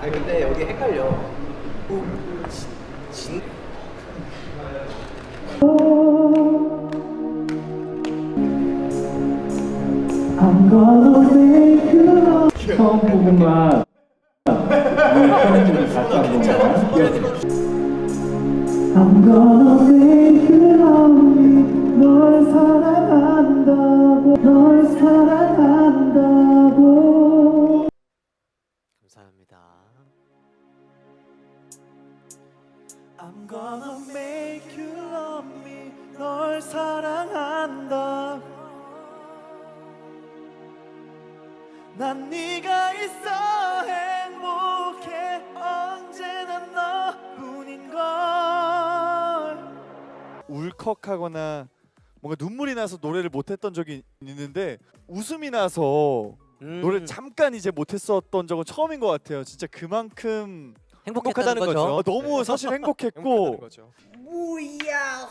아니 근데 여기 헷갈려. 진 I'm gonna make you love 처음 부분만 편집을 다시 한 번만 I'm gonna make you love me 널 사랑한다고 널 사랑한다고 감사합니다. I'm gonna make you love me 널 사랑한다고 난 네가 있어 행복해 언제나 너뿐인걸 울컥하거나 뭔가 눈물이 나서 노래를 못했던 적이 있는데 웃음이 나서 음, 노래 잠깐 이제 못했었던 적은 처음인 것 같아요. 진짜 그만큼 행복했다는 행복하다는 거죠. 어, 너무 사실 행복했고 무야호.